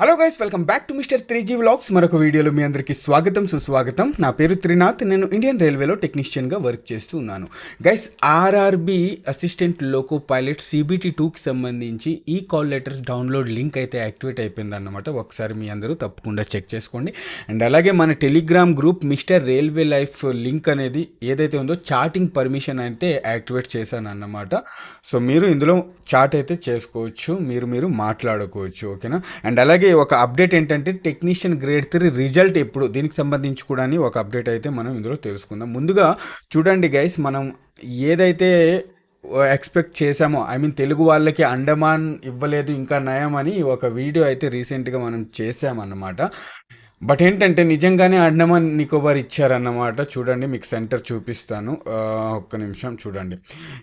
Hello guys welcome back to mister three G vlogs మరొక వీడియోలో మీ అందరికీ స్వాగతం సుస్వాగతం. నా పేరు త్రినాథ్. నేను ఇండియన్ రైల్వేలో టెక్నీషియన్గా వర్క్ చేస్తూ ఉన్నాను. Guys RRB assistant loco pilot CBT టూకి సంబంధించి ఈ కాల్ లెటర్స్ డౌన్లోడ్ లింక్ అయితే యాక్టివేట్ అయిపోయిందన్నమాట. ఒకసారి మీ అందరూ తప్పకుండా చెక్ చేసుకోండి. అండ్ అలాగే మన Telegram group mister railway life link అనేది ఏదైతే ఉందో చాటింగ్ పర్మిషన్ అయితే యాక్టివేట్ చేశాను అన్నమాట సో మీరు ఇందులో చాట్ అయితే చేసుకోవచ్చు. మీరు మీరు మాట్లాడుకోవచ్చు ఓకేనా అండ్ అలాగే ఒక అప్డేట్ ఏంటంటే టెక్నీషియన్ గ్రేడ్ త్రీ రిజల్ట్ ఎప్పుడు దీనికి సంబంధించి కూడా ఒక అప్డేట్ అయితే మనం ఇందులో తెలుసుకుందాం. ముందుగా చూడండి గైస్ మనం ఏదైతే ఎక్స్పెక్ట్ చేసామో ఐ మీన్ తెలుగు వాళ్ళకి అండమాన్ ఇవ్వలేదు ఇంకా నయం అని ఒక వీడియో అయితే రీసెంట్గా మనం చేసామన్నమాట బట్ ఏంటంటే నిజంగానే అండమాన్ నికోబార్ ఇచ్చారన్నమాట. చూడండి మీకు సెంటర్ చూపిస్తాను. ఒక్క నిమిషం చూడండి.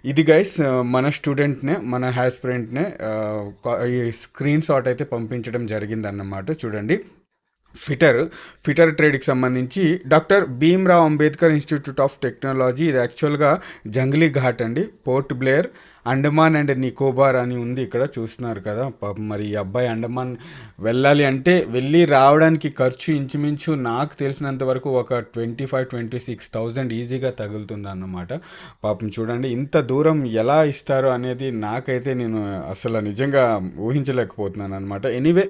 ఇది గైస్ మన స్టూడెంట్నే మన హ్యాస్పిరెంట్నే స్క్రీన్ షాట్ అయితే పంపించడం జరిగిందన్నమాట. చూడండి. ఫిటర్ ఫిటర్ ట్రేడ్కి సంబంధించి doctor Bhimrao Ambedkar institute of technology ఇది యాక్చువల్గా జంగ్లీ ఘాట్ అండి. పోర్ట్ బ్లేయర్ అండమాన్ అండ్ నికోబార్ అని ఉంది ఇక్కడ చూస్తున్నారు కదా. పాపం మరి ఈ అబ్బాయి అండమాన్ వెళ్ళాలి అంటే వెళ్ళి రావడానికి ఖర్చు ఇంచుమించు నాకు తెలిసినంత వరకు ఒక twenty five twenty six thousand ఈజీగా తగులుతుంది అన్నమాట పాపం చూడండి ఇంత దూరం ఎలా ఇస్తారు అనేది నాకైతే నేను అసలు నిజంగా ఊహించలేకపోతున్నాను అనమాట ఎనీవే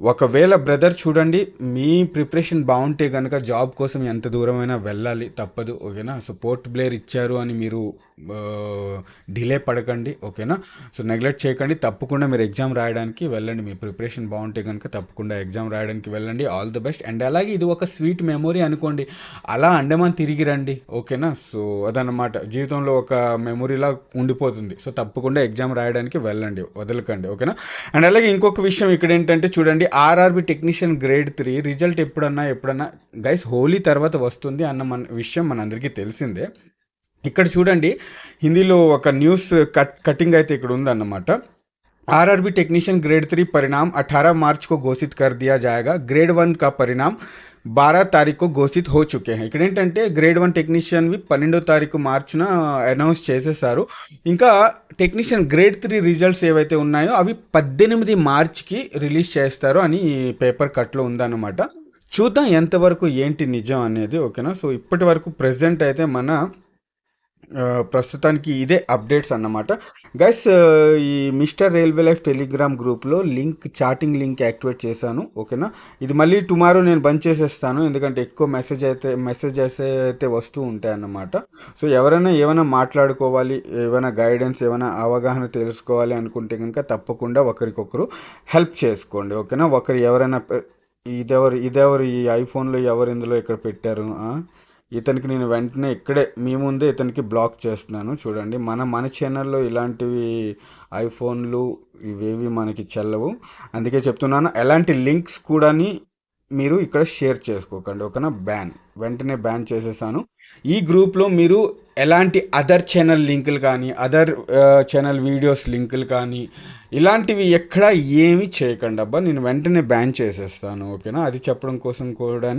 ఒకవేళ బ్రదర్ చూడండి మీ ప్రిపరేషన్ బాగుంటే కనుక జాబ్ కోసం ఎంత దూరమైనా వెళ్ళాలి తప్పదు ఓకేనా? సో పోర్ట్ బ్లేయర్ ఇచ్చారు అని మీరు డిలే పడకండి ఓకేనా? సో నెగ్లెక్ట్ చేయకండి తప్పకుండా మీరు ఎగ్జామ్ రాయడానికి వెళ్ళండి. మీ ప్రిపరేషన్ బాగుంటే కనుక తప్పకుండా ఎగ్జామ్ రాయడానికి వెళ్ళండి. ఆల్ ది బెస్ట్ అండ్ అలాగే ఇది ఒక స్వీట్ మెమొరీ అనుకోండి. అలా అండమాన్ తిరిగి రండి ఓకేనా? సో అదనమాట జీవితంలో ఒక మెమొరీలా ఉండిపోతుంది. సో తప్పకుండా ఎగ్జామ్ రాయడానికి వెళ్ళండి వదలకండి ఓకేనా? అండ్ అలాగే ఇంకొక విషయం ఇక్కడ ఏంటంటే చూడండి RRB technician grade three result ఎప్పుడన్నా ఎప్పుడన్నా గైస్ హోలీ తర్వాత వస్తుంది అన్న మన విషయం మనందరికీ తెలిసిందే. ఇక్కడ చూడండి హిందీలో ఒక న్యూస్ కట్ కటింగ్ అయితే ఇక్కడ ఉందన్నమాట आरआरबी टेक्नीशियन ग्रेड थ्री परिणाम 18 मार्च को घोषित कर दिया जाएगा ग्रेड वन का परिणाम బారా తారీఖు ఘోషిత్ హో చుకే హై ఇక్కడ ఏంటంటే గ్రేడ్ వన్ టెక్నీషియన్వి పన్నెండో తారీఖు మార్చిన అనౌన్స్ చేసేసారు ఇంకా టెక్నీషియన్ గ్రేడ్ త్రీ రిజల్ట్స్ ఏవైతే ఉన్నాయో అవి పద్దెనిమిది మార్చ్కి రిలీజ్ చేస్తారు అని పేపర్ కట్లో ఉందన్నమాట చూద్దాం ఎంతవరకు ఏంటి నిజం అనేది ఓకేనా సో ఇప్పటి వరకు ప్రజెంట్ అయితే మన ఆ, ప్రస్తుతానికి ఇదే అప్డేట్స్ అన్నమాట. గైస్ ఈ మిస్టర్ రైల్వే లైఫ్ టెలిగ్రామ్ గ్రూప్లో లింక్ చాటింగ్ లింక్ యాక్టివేట్ చేశాను ఓకేనా? ఇది మళ్ళీ టుమారో నేను బంద్ చేసేస్తాను ఎందుకంటే ఎక్కువ మెసేజ్ అయితే మెసేజెస్ అయితే వస్తూ ఉంటాయి అన్నమాట. సో ఎవరైనా ఏమైనా మాట్లాడుకోవాలి ఏమైనా గైడెన్స్ ఏమైనా అవగాహన తెలుసుకోవాలి అనుకుంటే కనుక తప్పకుండా ఒకరికొకరు హెల్ప్ చేసుకోండి ఓకేనా? ఒకరు ఎవరైనా ఇదెవరు ఇదెవరు ఈ ఐఫోన్లో ఎవరు ఇందులో ఇక్కడ పెట్టారు ఇతనికి నేను వెంటనే ఇక్కడే మీ ముందే ఇతనికి బ్లాక్ చేస్తున్నాను. చూడండి మన మన ఛానల్లో ఇలాంటివి ఐఫోన్లు ఇవేవి మనకి చెల్లవు. అందుకే చెప్తున్నాను ఎలాంటి లింక్స్ కూడాని మీరు ఇక్కడ షేర్ చేసుకోకండి. ఓకేనా? బ్యాన్. వెంటనే బ్యాన్ చేసేసాను. ఈ గ్రూప్లో మీరు ఎలాంటి అదర్ ఛానల్ లింకులు కానీ అదర్ ఛానల్ వీడియోస్ లింకులు కానీ ఇలాంటివి ఎక్కడ ఏమి చేయకండి. అబ్బా నేను వెంటనే బ్యాన్ చేసేస్తాను ఓకేనా అది చెప్పడం కోసం కూడా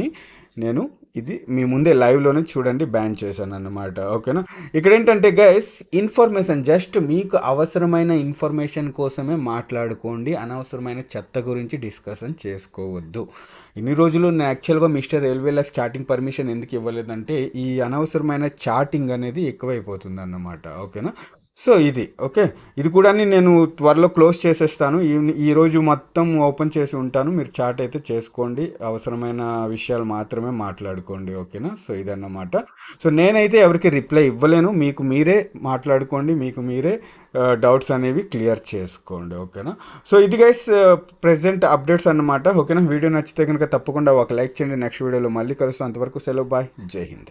నేను ఇది మీ ముందే లైవ్లోనే చూడండి బ్యాన్ చేశాను అన్నమాట ఓకేనా ఇక్కడ ఏంటంటే గైస్ ఇన్ఫర్మేషన్ జస్ట్ మీకు అవసరమైన ఇన్ఫర్మేషన్ కోసమే మాట్లాడుకోండి అనవసరమైన చెత్త గురించి డిస్కషన్ చేసుకోవద్దు. ఇన్ని రోజులు నేను యాక్చువల్గా Mister Railway Life chatting permission ఎందుకు ఇవ్వలేదంటే ఈ అనవసరమైన చాటింగ్ అనేది ఎక్కువైపోతుంది అన్నమాట ఓకేనా? సో ఇది. ఓకే? ఇది కూడా నేను త్వరలో క్లోజ్ చేసేస్తాను. ఈ రోజు మొత్తం ఓపెన్ చేసి ఉంటాను. మీరు చాట్ అయితే చేసుకోండి. అవసరమైన విషయాలు మాత్రమే మాట్లాడుకోండి. ఓకేనా? సో ఇదన్నమాట. సో నేనైతే ఎవరికి రిప్లై ఇవ్వలేను. మీకు మీరే మాట్లాడుకోండి. మీకు మీరే డౌట్స్ అనేవి క్లియర్ చేసుకోండి. ఓకేనా? సో ఇది గైస్ ప్రెసెంట్ అప్డేట్స్ అన్నమాట. ఓకేనా? వీడియో నచ్చితే కనుక తప్పకుండా ఒక లైక్ చేయండి. నెక్స్ట్ వీడియోలో మళ్ళీ కలుస్తాం. అంతవరకు సెలవు. బాయ్. జై హింద్.